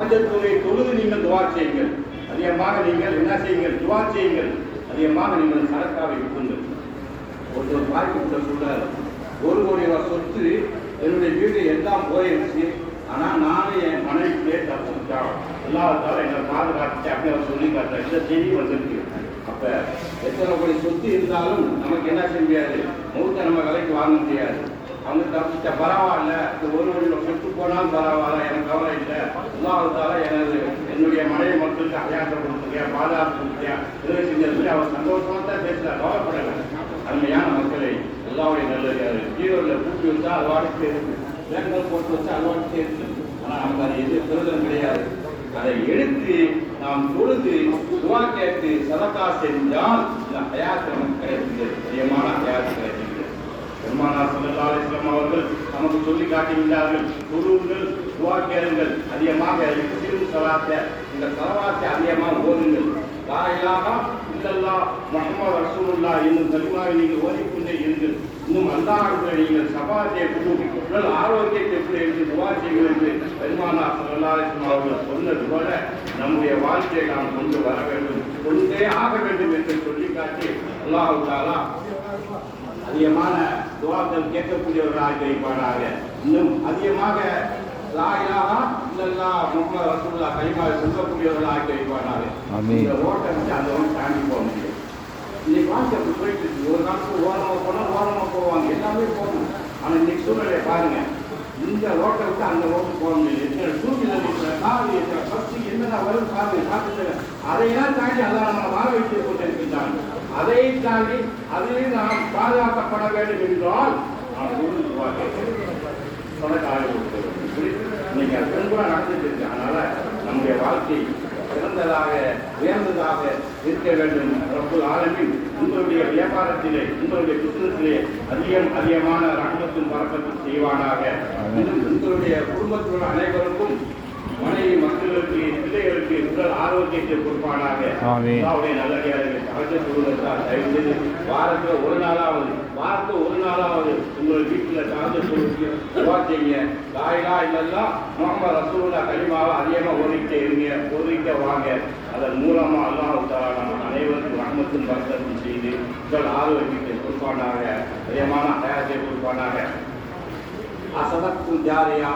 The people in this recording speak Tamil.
பஞ்சத்துறை தொழுது நீங்கள் துவா செய்யுங்கள். அதிகமாக நீங்கள் என்ன செய்யுங்கள்? துவா செய்யுங்கள். அதிகமாக நீங்கள் சரக்காவை விட்டுங்கள் ஒருத்தர் பார்க்க சொல்றாரு ஒரு கோடி ரூபாய் சொத்து என்னுடைய வீடு எல்லாம் போயிருச்சு. ஆனால் நானும் என் மனைவிக்கே தப்பிச்சிட்டோம் எல்லாத்தாலும் என்னை பாதுகாத்து அப்படின்னு அவர் சொல்லி காட்டுறேன் இந்த செய்தி வந்திருக்கு. அப்போ எத்தனை கோடி சொத்து இருந்தாலும் நமக்கு என்ன செய்ய முடியாது? மூத்த நம்ம விலைக்கு வாங்க முடியாது. அவங்க தப்பிச்ச பரவாயில்ல. இந்த ஒரு வழியில் ரூபாய் போனாலும் பரவாயில்ல. எனக்கு கவலை இல்லை. எல்லாத்தால எனது என்னுடைய மனைவி மக்களுக்கு அடையாளம் கொடுத்துருக்கியா பாதுகாப்பு கொடுத்தியா இதை செஞ்சது அவர் சந்தோஷமா தான் பேசுகிறார் கவலைப்படலை. அருமையான மக்களை எல்லாருடைய நல்லது ஜீரோவில் பூட்டி வச்சா அது வாடிக்கை இருக்கு. போட்டு வச்சா அது வாடிக்கை இருக்கு. ஆனால் நமக்கு அது எது பிரயோஜனம் கிடையாது. அதை எடுத்து நாம் தொழுது துவா கேட்டு சதக்கா செஞ்சால் இந்த ஹயாத் கிடைக்கிறது பெருமானார் ஸல்லல்லாஹு அலிஸ்லாம் அவர்கள் நமக்கு சொல்லி காட்டுகின்றார்கள் குருங்கள் துவா கேளுங்கள் அதிகமாக முஸ்லீம் சலாத்தை இந்த சலவாத்தை அதிகமாக ஓதுங்கள். லா இலாஹா இல்லல்லாஹ் முஹம்மது ரசூலுல்லாஹ் என்னும் கலிமாவை நீங்கள் ஓதிக்கொண்டே இருங்கள். இன்னும் அல்லாஹ்வுடைய நீங்கள் சபாத்தை குழு உடல் ஆரோக்கியத்தை என்று பெருமானார் வஸல்லம் அவர்கள் சொன்னது போல நம்முடைய வாழ்க்கையை நாம் கொண்டு வர வேண்டும். கொண்டே ஆக வேண்டும் என்று சொல்லி காட்டி அல்லாஹ் தாலா அதிகமான துவாக்கள் கேட்கக்கூடியவர்களாக இருப்பாராக இன்னும் அதிகமாக லா இலாஹா இல்லல்லாஹ் முஹம்மது ரசூலுல்லாஹ் கலிமாவை சொல்லக்கூடியவர்களாக இருப்பாராக ஆமீன். இந்த ரோட்டை வந்து அந்த ரோட்டை தாண்டி போக முடியும் இன்னைக்கு வாழ்க்கை அப்படி போயிட்டு இருக்கு ஒரு நாளுக்கு ஓரமாக போனால் ஓரமாக போவாங்க. எல்லாமே போகணும். ஆனால் இன்னைக்கு சூழ்நிலையை பாருங்க. இந்த ரோட்டை விட்டு அந்த ரோட்டு போக முடியல எத்தனை டூ வீலர் இருக்கிற கார் இருக்கிற என்னென்ன வரும் பாருங்க பார்த்துட்டு அதையெல்லாம் தாண்டி அதான் நம்ம வாழ வைத்துக் கொண்டிருக்கின்றான். அதை தாண்டி அதில் நாம் பாதுகாக்கப்பட வேண்டும் என்றால் நாம் ஊருக்கு சொன்னதாக இன்னைக்கு நடந்துட்டு இருக்கு அதனால நம்முடைய வாழ்க்கை சிறந்ததாக உயர்ந்ததாக இருக்க வேண்டும். ரப்புல் ஆலமின் உங்களுடைய வியாபாரத்திலே உங்களுடைய பிசினஸிலே அதிகம் அதிகமான ரகமத்தும் பறக்கத்தும் செய்வானாக. உங்களுடைய குடும்பத்தில் அனைவருக்கும் மனைவி மக்களுக்கு பிள்ளைகளுக்கு உடல் ஆரோக்கியத்தை கொடுப்பானாக. நல்லடியார்கள் சகஜ சொல்வதற்காக தயவு செய்து வாரத்தில் ஒரு நாளாவது வாரத்தில் ஒரு வீட்டில் சகஜ சொல்லுக்கு துவா செய்யுங்க லாயிலா இல்லல்லா முகமது ரசூலுல்லா கலிமாவை அதிகமாக ஓதிக்கிட்டே இருங்க ஓதிக்க வாங்க. அதன் மூலமாக அல்லாஹ் தாலா நம்ம அனைவருக்கும் ரஹமத்தும் பரக்கத்தும் செய்து உங்கள் ஆரோக்கியத்தை கொடுப்பானாக அதிகமான ஹயாத்தை கொடுப்பானாக. அசதக்கும் ஜாரியா